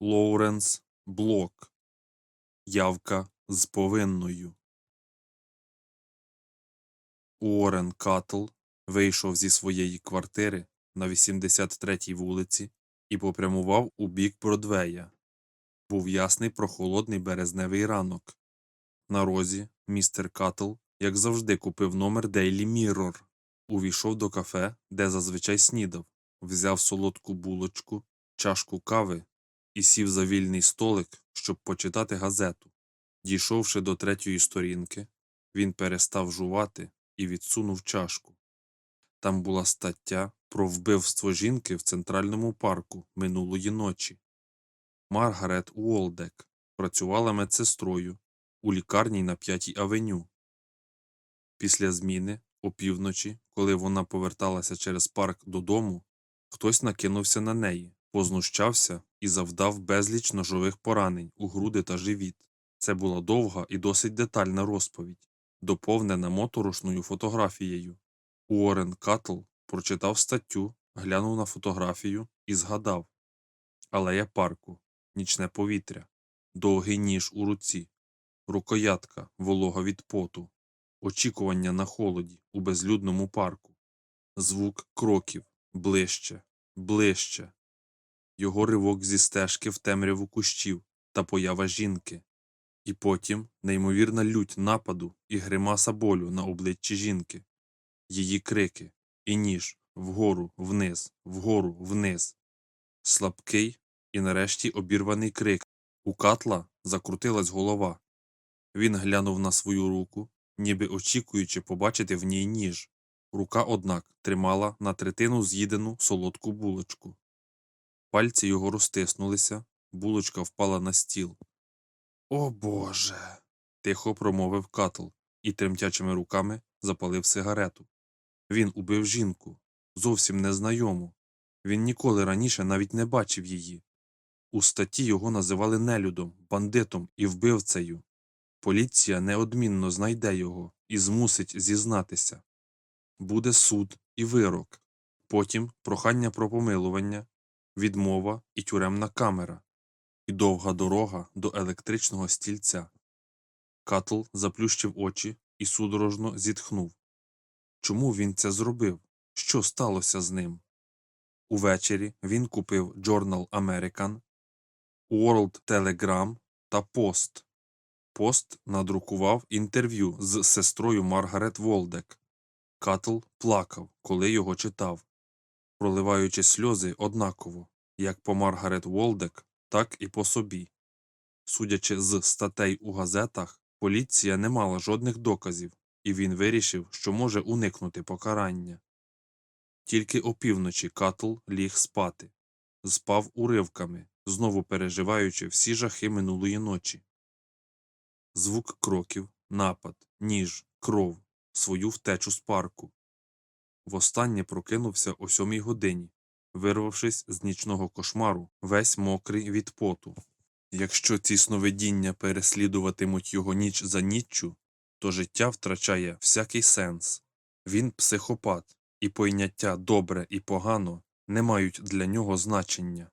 Лоуренс Блок. Явка з повинною. Уоррен Каттл вийшов зі своєї квартири на 83-й вулиці і попрямував у бік Бродвея. Був ясний прохолодний березневий ранок. На розі містер Каттл, як завжди, купив номер Daily Mirror, увійшов до кафе, де зазвичай снідав, взяв солодку булочку, чашку кави і сів за вільний столик, щоб почитати газету. Дійшовши до третьої сторінки, він перестав жувати і відсунув чашку. Там була стаття про вбивство жінки в центральному парку минулої ночі. Маргарет Уолдек працювала медсестрою у лікарні на П'ятій авеню. Після зміни, опівночі, коли вона поверталася через парк додому, хтось накинувся на неї, познущався і завдав безліч ножових поранень у груди та живіт. Це була довга і досить детальна розповідь, доповнена моторошною фотографією. Уоррен Каттл прочитав статтю, глянув на фотографію і згадав Алея парку, нічне повітря, довгий ніж у руці, рукоятка, волога від поту, очікування на холоді у безлюдному парку, звук кроків, ближче, ближче, його ривок зі стежки в темряву кущів та поява жінки, і потім неймовірна лють нападу і гримаса болю на обличчі жінки, її крики, і ніж вгору, вниз, вгору, вниз, слабкий і нарешті обірваний крик. У катла закрутилась голова. Він глянув на свою руку, ніби очікуючи побачити в ній ніж. Рука, однак, тримала на третину з'їдену солодку булочку. Пальці його розтиснулися, булочка впала на стіл. О Боже. тихо промовив Катл і тремтячими руками запалив сигарету. Він убив жінку, зовсім незнайому. Він ніколи раніше навіть не бачив її. У статті його називали нелюдом, бандитом і вбивцею. Поліція неодмінно знайде його і змусить зізнатися. Буде суд і вирок, потім прохання про помилування, відмова і тюремна камера, і довга дорога до електричного стільця. Катл заплющив очі і судорожно зітхнув. Чому він це зробив? Що сталося з ним? Увечері він купив Journal American, World Telegram та Post. Пост надрукував інтерв'ю з сестрою Маргарет Волдек. Катл плакав, коли його читав, проливаючи сльози однаково, як по Маргарет Волдек, так і по собі. Судячи з статей у газетах, поліція не мала жодних доказів, і він вирішив, що може уникнути покарання. Тільки опівночі Катл ліг спати, спав уривками, знову переживаючи всі жахи минулої ночі. Звук кроків, напад, ніж, кров, свою втечу з парку. Востаннє прокинувся о сьомій годині, вирвавшись з нічного кошмару, весь мокрий від поту. Якщо ці сновидіння переслідуватимуть його ніч за ніччю, то життя втрачає всякий сенс. Він психопат, і пойняття добре і погано не мають для нього значення.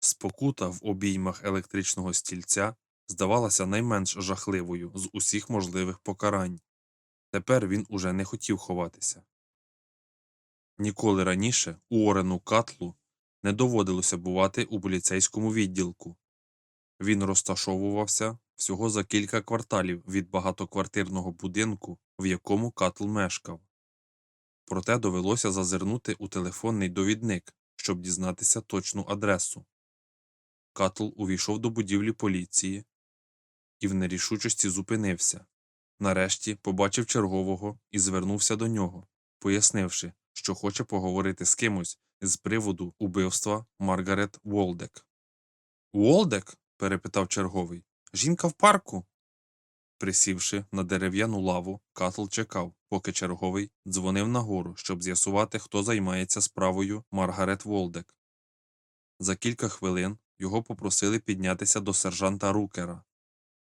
Спокута в обіймах електричного стільця здавалася найменш жахливою з усіх можливих покарань. Тепер він уже не хотів ховатися. Ніколи раніше Уорену Катлу не доводилося бувати у поліцейському відділку. Він розташовувався всього за кілька кварталів від багатоквартирного будинку, в якому Катл мешкав. Проте довелося зазирнути у телефонний довідник, щоб дізнатися точну адресу. Катл увійшов до будівлі поліції і в нерішучості зупинився. Нарешті побачив чергового і звернувся до нього, пояснивши, що хоче поговорити з кимось з приводу убивства Маргарет Волдек. Волдек? перепитав черговий. Жінка в парку. Присівши на дерев'яну лаву, Катл чекав, поки черговий дзвонив нагору, щоб з'ясувати, хто займається справою Маргарет Волдек. За кілька хвилин його попросили піднятися до сержанта Рукера.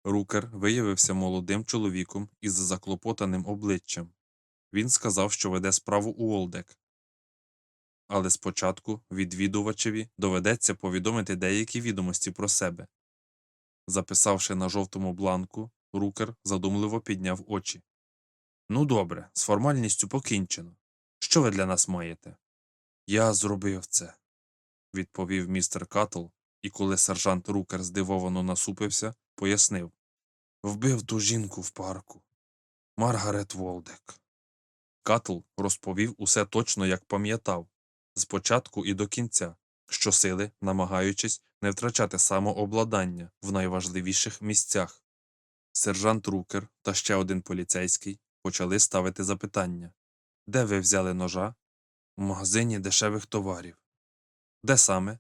Рукер виявився молодим чоловіком із заклопотаним обличчям. Він сказав, що веде справу Уолдек. але спочатку відвідувачеві доведеться повідомити деякі відомості про себе. Записавши на жовтому бланку, рукер задумливо підняв очі. Ну добре, з формальністю покінчено. Що ви для нас маєте? Я зробив це, відповів містер Катл, і коли сержант Рукер здивовано насупився, пояснив Вбив ту жінку в парку. Маргарет Волдек. Катл розповів усе точно, як пам'ятав, з початку і до кінця, щосили намагаючись не втрачати самообладнання в найважливіших місцях. Сержант Рукер та ще один поліцейський почали ставити запитання Де ви взяли ножа? В магазині дешевих товарів. Де саме?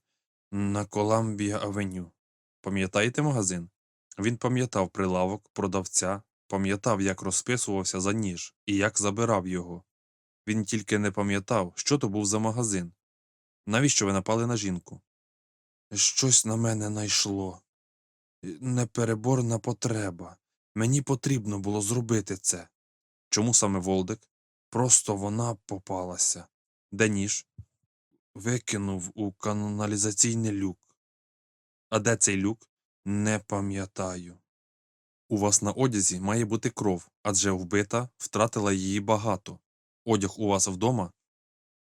На Коламбія Авеню. Пам'ятаєте магазин? Він пам'ятав прилавок, продавця, пам'ятав, як розписувався за ніж і як забирав його. Він тільки не пам'ятав, що то був за магазин. Навіщо ви напали на жінку? Щось на мене найшло. Непереборна потреба. Мені потрібно було зробити це. Чому саме Волдек? Просто вона попалася. Де ніж? Викинув у каналізаційний люк. А де цей люк? Не пам'ятаю. У вас на одязі має бути кров, адже вбита втратила її багато. Одяг у вас вдома?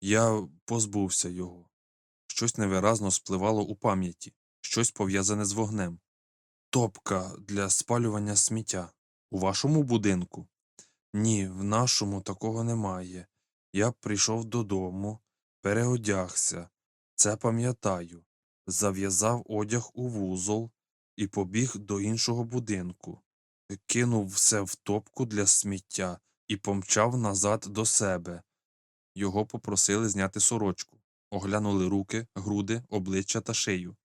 Я позбувся його. Щось невиразно спливало у пам'яті, щось пов'язане з вогнем. Топка для спалювання сміття. У вашому будинку? Ні, в нашому такого немає. Я прийшов додому, переодягся, це пам'ятаю, зав'язав одяг у вузол і побіг до іншого будинку, кинув все в топку для сміття і помчав назад до себе. Його попросили зняти сорочку, оглянули руки, груди, обличчя та шию.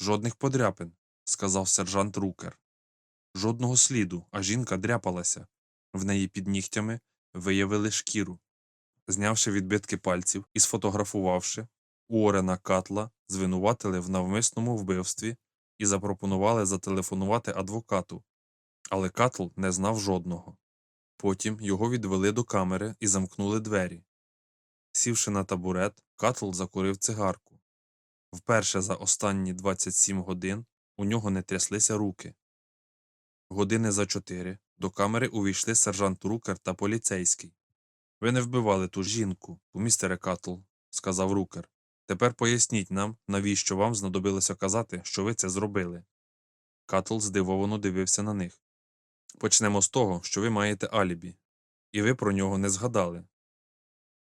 Жодних подряпин, сказав сержант Рукер. Жодного сліду, а жінка дряпалася. В неї під нігтями виявили шкіру. Знявши відбитки пальців і сфотографувавши, Уорена Катла звинуватили в навмисному вбивстві і запропонували зателефонувати адвокату. Але Катл не знав жодного. Потім його відвели до камери і замкнули двері. Сівши на табурет, Катл закурив цигарку. Вперше за останні 27 годин у нього не тряслися руки. Години за чотири до камери увійшли сержант Рукер та поліцейський. Ви не вбивали ту жінку, містере Катл, сказав Рукер. Тепер поясніть нам, навіщо вам знадобилося казати, що ви це зробили. Катл здивовано дивився на них. Почнемо з того, що ви маєте алібі, і ви про нього не згадали.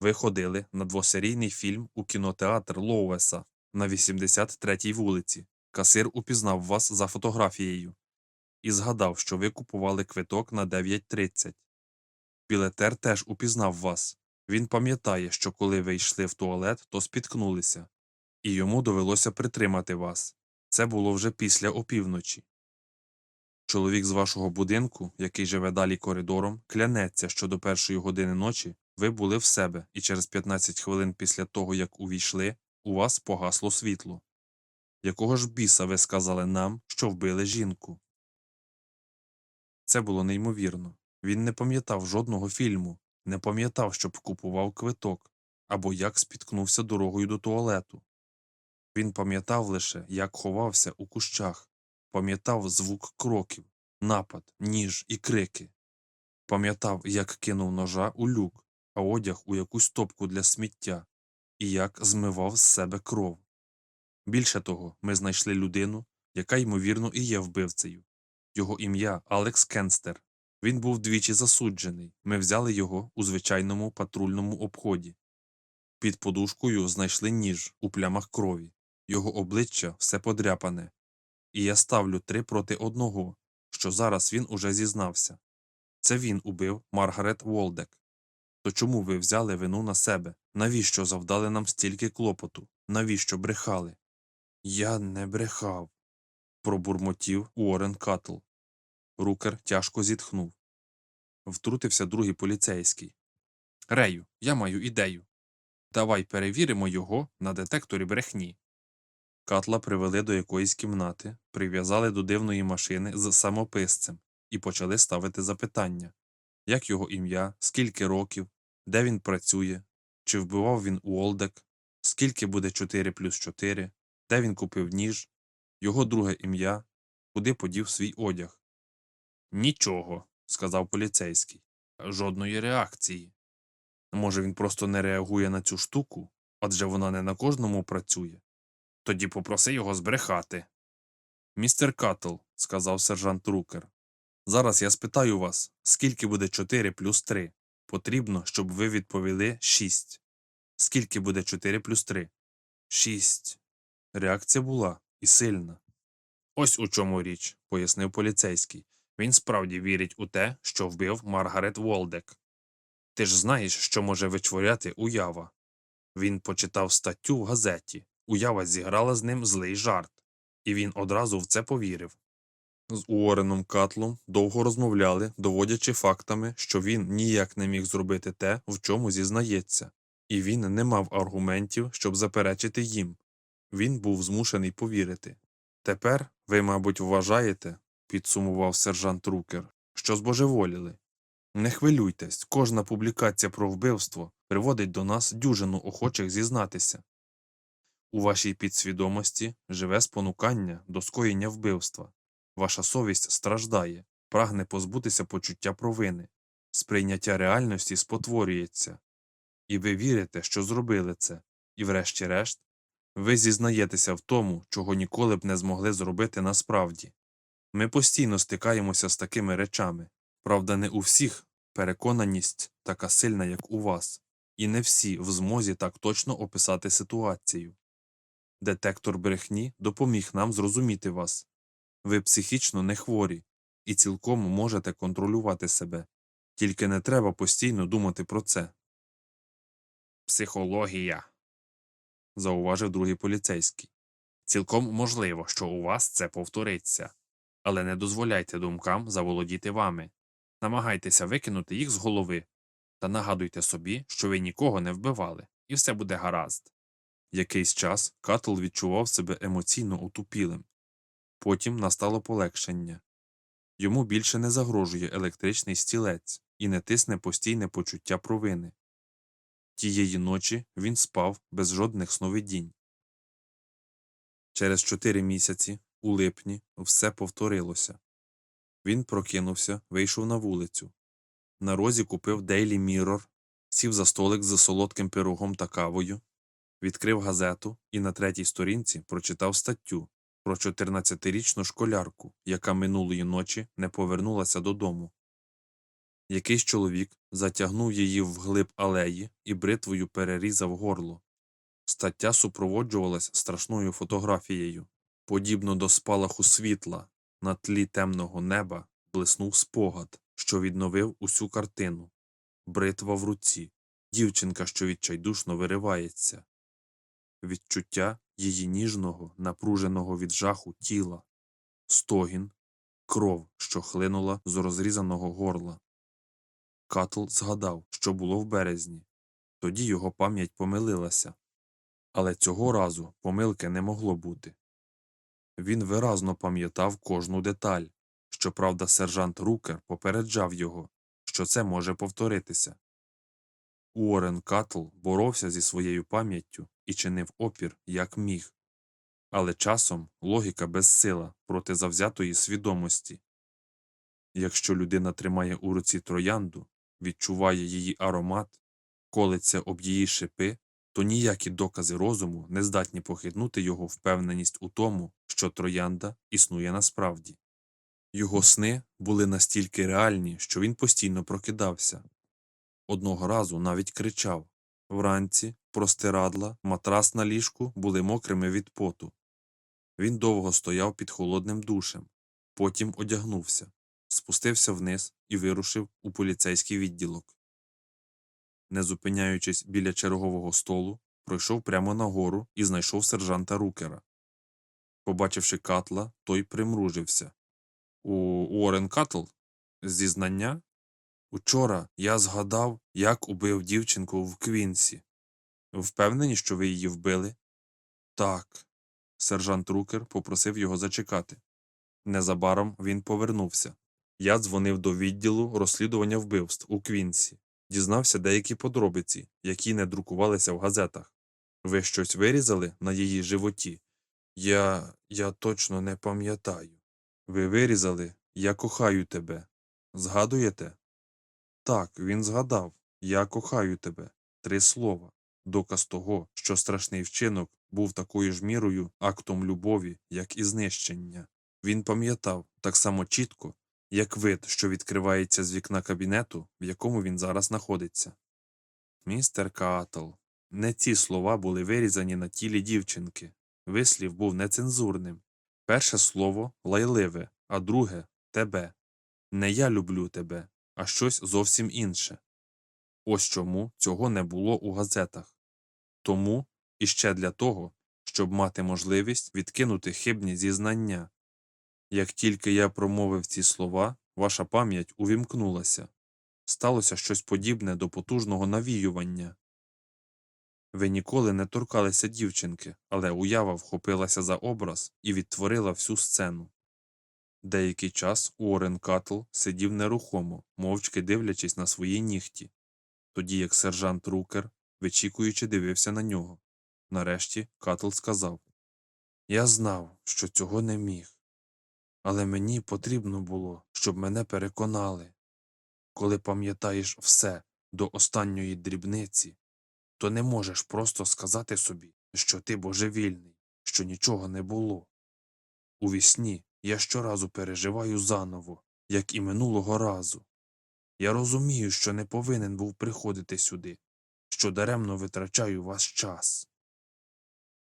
Ви ходили на двосерійний фільм у кінотеатр Лоуеса на 83-й вулиці. Касир упізнав вас за фотографією і згадав, що ви купували квиток на 9.30. Білетер теж упізнав вас. Він пам'ятає, що коли ви йшли в туалет, то спіткнулися, і йому довелося притримати вас. Це було вже після опівночі. Чоловік з вашого будинку, який живе далі коридором, клянеться, що до першої години ночі ви були в себе, і через 15 хвилин після того, як увійшли, у вас погасло світло. Якого ж біса ви сказали нам, що вбили жінку? Це було неймовірно. Він не пам'ятав жодного фільму, не пам'ятав, щоб купував квиток або як спіткнувся дорогою до туалету. Він пам'ятав лише, як ховався у кущах, пам'ятав звук кроків, напад, ніж і крики. Пам'ятав, як кинув ножа у люк, а одяг у якусь топку для сміття, і як змивав з себе кров. Більше того, ми знайшли людину, яка, ймовірно, і є вбивцею. Його ім'я Алекс Кенстер. Він був двічі засуджений. Ми взяли його у звичайному патрульному обході. Під подушкою знайшли ніж у плямах крові, його обличчя все подряпане. І я ставлю три проти одного, що зараз він уже зізнався. Це він убив Маргарет Волдек. То чому ви взяли вину на себе? Навіщо завдали нам стільки клопоту? Навіщо брехали? Я не брехав, пробурмотів Уоррен Катл. Рукер тяжко зітхнув. Втрутився другий поліцейський. Рею, я маю ідею. Давай перевіримо його на детекторі брехні. Катла привели до якоїсь кімнати, прив'язали до дивної машини з самописцем і почали ставити запитання як його ім'я, скільки років, де він працює, чи вбивав він Уолдек, скільки буде 4 плюс 4, де він купив ніж, його друге ім'я, куди подів свій одяг. Нічого, сказав поліцейський. Жодної реакції. Може, він просто не реагує на цю штуку, адже вона не на кожному працює. Тоді попроси його збрехати. Містер Каттл, сказав сержант Рукер. Зараз я спитаю вас, скільки буде 4 плюс 3. Потрібно, щоб ви відповіли 6. Скільки буде 4 плюс 3? 6. Реакція була і сильна. Ось у чому річ, пояснив поліцейський. Він справді вірить у те, що вбив Маргарет Волдек. Ти ж знаєш, що може вичворяти уява. Він почитав статтю в газеті. Уява зіграла з ним злий жарт, і він одразу в це повірив. З Уореном Катлом довго розмовляли, доводячи фактами, що він ніяк не міг зробити те, в чому зізнається, і він не мав аргументів, щоб заперечити їм. Він був змушений повірити. Тепер ви, мабуть, вважаєте, підсумував сержант Рукер, що збожеволіли. Не хвилюйтесь, кожна публікація про вбивство приводить до нас дюжину охочих зізнатися. У вашій підсвідомості живе спонукання до скоєння вбивства. Ваша совість страждає, прагне позбутися почуття провини, сприйняття реальності спотворюється. І ви вірите, що зробили це, і, врешті-решт, ви зізнаєтеся в тому, чого ніколи б не змогли зробити насправді. Ми постійно стикаємося з такими речами. Правда, не у всіх переконаність така сильна, як у вас, і не всі в змозі так точно описати ситуацію. Детектор брехні допоміг нам зрозуміти вас. Ви психічно не хворі і цілком можете контролювати себе, тільки не треба постійно думати про це. Психологія. зауважив другий поліцейський. Цілком можливо, що у вас це повториться, але не дозволяйте думкам заволодіти вами. Намагайтеся викинути їх з голови та нагадуйте собі, що ви нікого не вбивали, і все буде гаразд. Якийсь час Катл відчував себе емоційно утупілим. Потім настало полегшення. Йому більше не загрожує електричний стілець і не тисне постійне почуття провини. Тієї ночі він спав без жодних сновидінь. Через чотири місяці, у липні, все повторилося. Він прокинувся, вийшов на вулицю. На розі купив Daily Mirror, сів за столик з солодким пирогом та кавою, відкрив газету і на третій сторінці прочитав статтю про 14-річну школярку, яка минулої ночі не повернулася додому. Якийсь чоловік затягнув її вглиб алеї і бритвою перерізав горло. Стаття супроводжувалась страшною фотографією. Подібно до спалаху світла на тлі темного неба блиснув спогад, що відновив усю картину. Бритва в руці, дівчинка, що відчайдушно виривається. Відчуття її ніжного, напруженого від жаху тіла, стогін, кров, що хлинула з розрізаного горла. Катл згадав, що було в березні. Тоді його пам'ять помилилася. Але цього разу помилки не могло бути. Він виразно пам'ятав кожну деталь. Щоправда, сержант Рукер попереджав його, що це може повторитися. Уоррен Катл боровся зі своєю пам'яттю і чинив опір, як міг. Але часом логіка безсила проти завзятої свідомості. Якщо людина тримає у руці троянду, відчуває її аромат, колиться об її шипи, то ніякі докази розуму не здатні похитнути його впевненість у тому, що троянда існує насправді. Його сни були настільки реальні, що він постійно прокидався. Одного разу навіть кричав вранці простирадла, матрас на ліжку були мокрими від поту. Він довго стояв під холодним душем, потім одягнувся, спустився вниз і вирушив у поліцейський відділок. Не зупиняючись біля чергового столу, пройшов прямо нагору і знайшов сержанта Рукера. Побачивши катла, той примружився. У Уоррен Катл? Зізнання? Учора я згадав, як убив дівчинку в Квінсі. Впевнені, що ви її вбили? Так. Сержант Рукер попросив його зачекати. Незабаром він повернувся. Я дзвонив до відділу розслідування вбивств у Квінсі, дізнався деякі подробиці, які не друкувалися в газетах. Ви щось вирізали на її животі? Я. я точно не пам'ятаю. Ви вирізали Я кохаю тебе. Згадуєте? Так, він згадав Я кохаю тебе. Три слова. Доказ того, що страшний вчинок був такою ж мірою актом любові, як і знищення. Він пам'ятав так само чітко, як вид, що відкривається з вікна кабінету, в якому він зараз знаходиться. Містер Катл. Не ці слова були вирізані на тілі дівчинки. Вислів був нецензурним. Перше слово лайливе, а друге тебе. Не я люблю тебе, а щось зовсім інше. Ось чому цього не було у газетах. Тому і ще для того, щоб мати можливість відкинути хибні зізнання. Як тільки я промовив ці слова, ваша пам'ять увімкнулася. Сталося щось подібне до потужного навіювання. Ви ніколи не торкалися дівчинки, але уява вхопилася за образ і відтворила всю сцену. Деякий час Уоррен Катл сидів нерухомо, мовчки дивлячись на свої нігті, тоді як сержант Рукер, вичікуючи, дивився на нього. Нарешті Катл сказав Я знав, що цього не міг. Але мені потрібно було, щоб мене переконали. Коли пам'ятаєш все до останньої дрібниці, то не можеш просто сказати собі, що ти божевільний, що нічого не було. У вісні я щоразу переживаю заново, як і минулого разу. Я розумію, що не повинен був приходити сюди, що даремно витрачаю ваш час.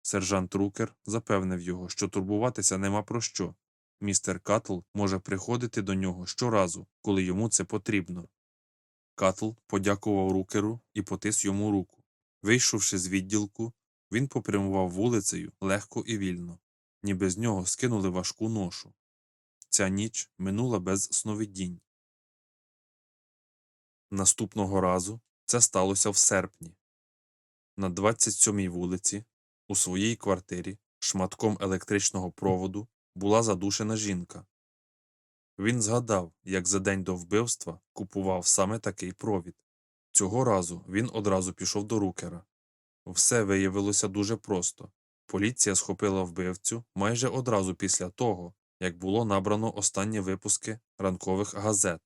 Сержант Рукер запевнив його, що турбуватися нема про що. Містер Катл може приходити до нього щоразу, коли йому це потрібно. Катл подякував Рукеру і потис йому руку. Вийшовши з відділку, він попрямував вулицею легко і вільно, ніби з нього скинули важку ношу. Ця ніч минула без сновидінь. Наступного разу це сталося в серпні. На 27-й вулиці, у своїй квартирі, шматком електричного проводу була задушена жінка. Він згадав, як за день до вбивства купував саме такий провід. Цього разу він одразу пішов до рукера. Все виявилося дуже просто. Поліція схопила вбивцю майже одразу після того, як було набрано останні випуски ранкових газет.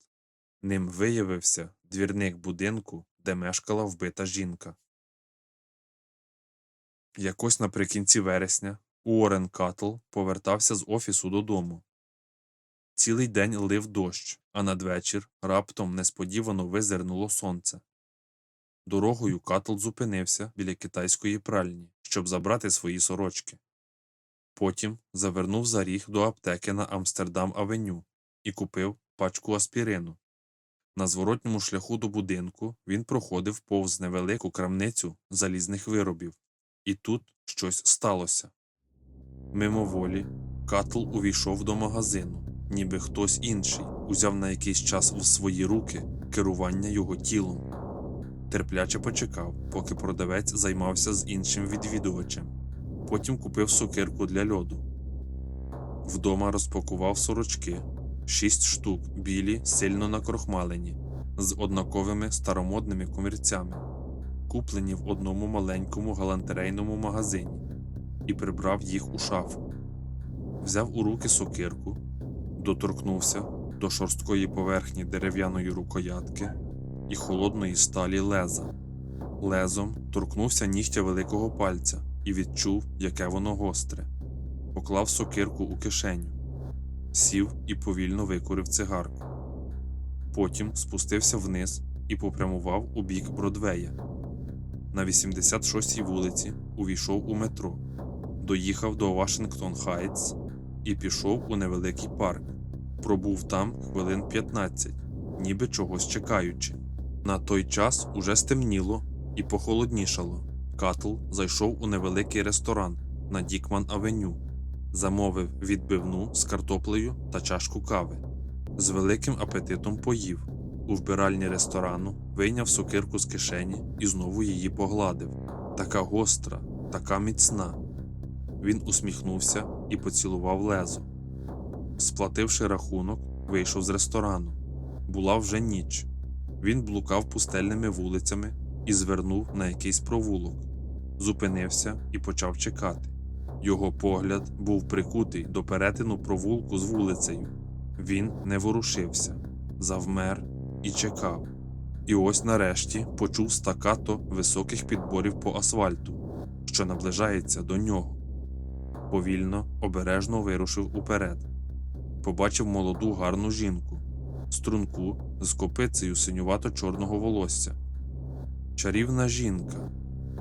Ним виявився двірник будинку, де мешкала вбита жінка. Якось наприкінці вересня Уоррен Катл повертався з офісу додому. Цілий день лив дощ, а надвечір раптом несподівано визирнуло сонце. Дорогою Катл зупинився біля китайської пральні, щоб забрати свої сорочки. Потім завернув за ріг до аптеки на Амстердам Авеню і купив пачку аспірину. На зворотньому шляху до будинку він проходив повз невелику крамницю залізних виробів. І тут щось сталося. Мимоволі Катл увійшов до магазину, ніби хтось інший узяв на якийсь час в свої руки керування його тілом. Терпляче почекав, поки продавець займався з іншим відвідувачем. Потім купив сокирку для льоду. Вдома розпакував сорочки шість штук, білі, сильно накрохмалені, з однаковими старомодними комірцями, куплені в одному маленькому галантерейному магазині, і прибрав їх у шафу. Взяв у руки сокирку, доторкнувся до шорсткої поверхні дерев'яної рукоятки і холодної сталі леза. Лезом торкнувся нігтя великого пальця і відчув, яке воно гостре. Поклав сокирку у кишеню, сів і повільно викурив цигарку. Потім спустився вниз і попрямував у бік Бродвея. На 86-й вулиці увійшов у метро, доїхав до Вашингтон Хайтс і пішов у невеликий парк. Пробув там хвилин 15, ніби чогось чекаючи. На той час уже стемніло і похолоднішало. Катл зайшов у невеликий ресторан на Дікман Авеню, замовив відбивну з картоплею та чашку кави. З великим апетитом поїв. У вбиральні ресторану вийняв сокирку з кишені і знову її погладив. Така гостра, така міцна. Він усміхнувся і поцілував лезо. Сплативши рахунок, вийшов з ресторану. Була вже ніч. Він блукав пустельними вулицями і звернув на якийсь провулок. зупинився і почав чекати. Його погляд був прикутий до перетину провулку з вулицею. Він не ворушився, завмер і чекав. І ось нарешті почув стакато високих підборів по асфальту, що наближається до нього. Повільно, обережно вирушив уперед. Побачив молоду гарну жінку, струнку з копицею синювато-чорного волосся. Чарівна жінка,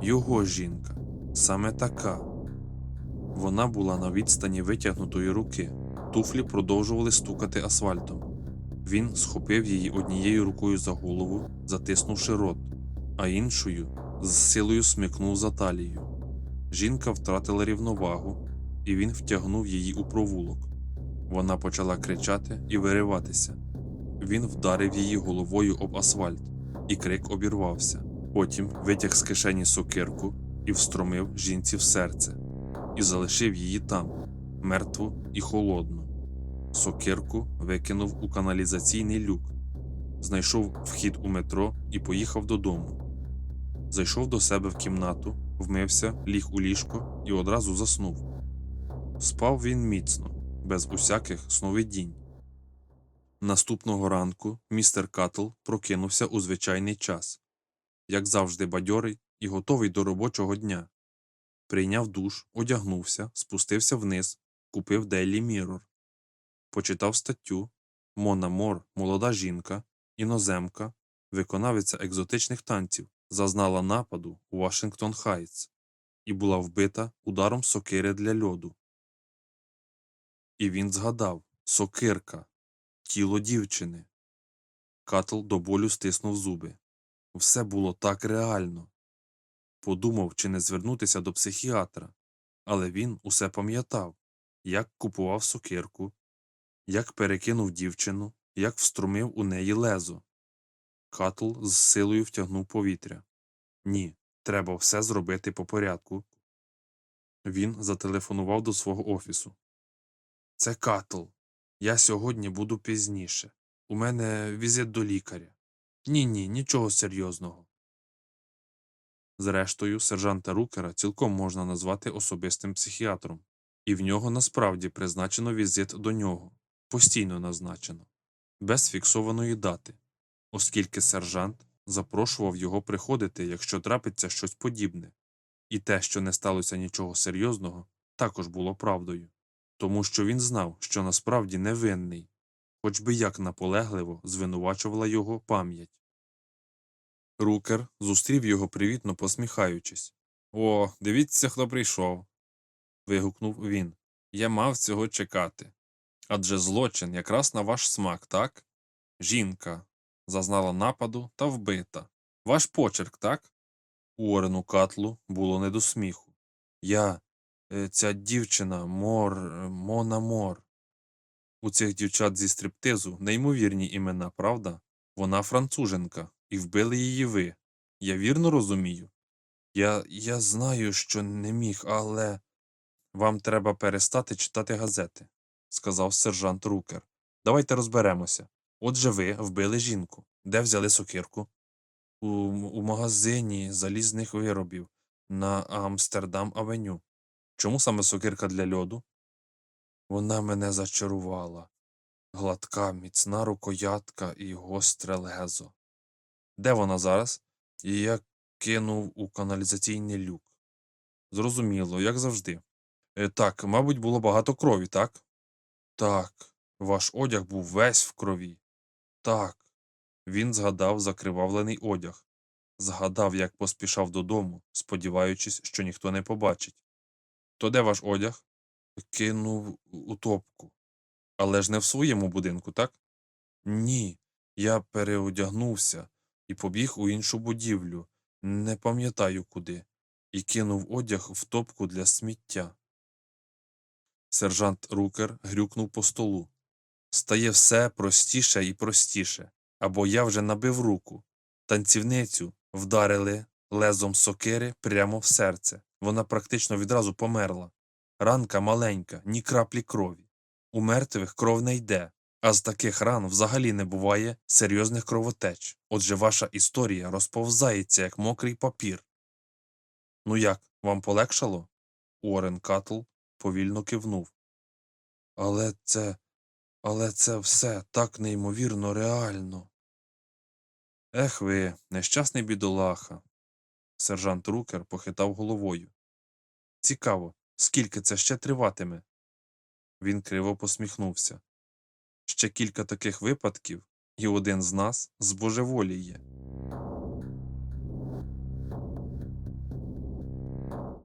його жінка, саме така. Вона була на відстані витягнутої руки, туфлі продовжували стукати асфальтом. Він схопив її однією рукою за голову, затиснувши рот, а іншою з силою смикнув за талію. Жінка втратила рівновагу, і він втягнув її у провулок. Вона почала кричати і вириватися. Він вдарив її головою об асфальт, і крик обірвався. Потім витяг з кишені сокирку і встромив жінці в серце, і залишив її там, мертву і холодну. Сокирку викинув у каналізаційний люк, знайшов вхід у метро і поїхав додому. Зайшов до себе в кімнату, вмився, ліг у ліжко і одразу заснув. Спав він міцно, без усяких сновидінь. Наступного ранку містер Катл прокинувся у звичайний час, як завжди бадьорий і готовий до робочого дня. Прийняв душ, одягнувся, спустився вниз, купив Daily Mirror. Почитав статтю Мона Мор, молода жінка, іноземка, виконавиця екзотичних танців, зазнала нападу у Вашингтон Хайтс і була вбита ударом сокири для льоду. І він згадав сокирка, тіло дівчини. Катл до болю стиснув зуби. Все було так реально. Подумав, чи не звернутися до психіатра, але він усе пам'ятав, як купував сокирку, як перекинув дівчину, як вструмив у неї лезо. Катл з силою втягнув повітря. Ні, треба все зробити по порядку. Він зателефонував до свого офісу. Це Катл. Я сьогодні буду пізніше. У мене візит до лікаря. Ні, ні, нічого серйозного. Зрештою, сержанта Рукера цілком можна назвати особистим психіатром, і в нього насправді призначено візит до нього, постійно назначено, без фіксованої дати, оскільки сержант запрошував його приходити, якщо трапиться щось подібне, і те, що не сталося нічого серйозного, також було правдою, тому що він знав, що насправді невинний, хоч би як наполегливо звинувачувала його пам'ять. Рукер зустрів його привітно посміхаючись. О, дивіться, хто прийшов. вигукнув він. Я мав цього чекати. Адже злочин якраз на ваш смак, так? Жінка зазнала нападу та вбита. Ваш почерк, так? Уорену Катлу було не до сміху. Я, ця дівчина, мор, е, Мона Мор. У цих дівчат зі стриптизу неймовірні імена, правда? Вона француженка, і вбили її ви. Я вірно розумію? Я, я знаю, що не міг, але. Вам треба перестати читати газети, сказав сержант Рукер. Давайте розберемося. Отже, ви вбили жінку. Де взяли сокирку? У, у магазині залізних виробів на Амстердам Авеню. Чому саме сокирка для льоду? Вона мене зачарувала. Гладка, міцна рукоятка і гостре лезо. Де вона зараз? І я кинув у каналізаційний люк. Зрозуміло, як завжди. Е, так, мабуть, було багато крові, так? Так, ваш одяг був весь в крові. Так. Він згадав закривавлений одяг. Згадав, як поспішав додому, сподіваючись, що ніхто не побачить. То де ваш одяг? Кинув у топку. Але ж не в своєму будинку, так? Ні. Я переодягнувся і побіг у іншу будівлю, не пам'ятаю куди, і кинув одяг в топку для сміття. Сержант Рукер грюкнув по столу. Стає все простіше і простіше, або я вже набив руку. Танцівницю вдарили лезом сокири прямо в серце. Вона практично відразу померла. Ранка маленька, ні краплі крові. У мертвих кров не йде, а з таких ран взагалі не буває серйозних кровотеч. Отже, ваша історія розповзається, як мокрий папір. Ну як, вам полегшало? Уоррен Катл повільно кивнув. Але це. Але це все так неймовірно реально. Ех ви, нещасний бідолаха. Сержант Рукер похитав головою. Цікаво, скільки це ще триватиме? Він криво посміхнувся. Ще кілька таких випадків, і один з нас збожеволіє.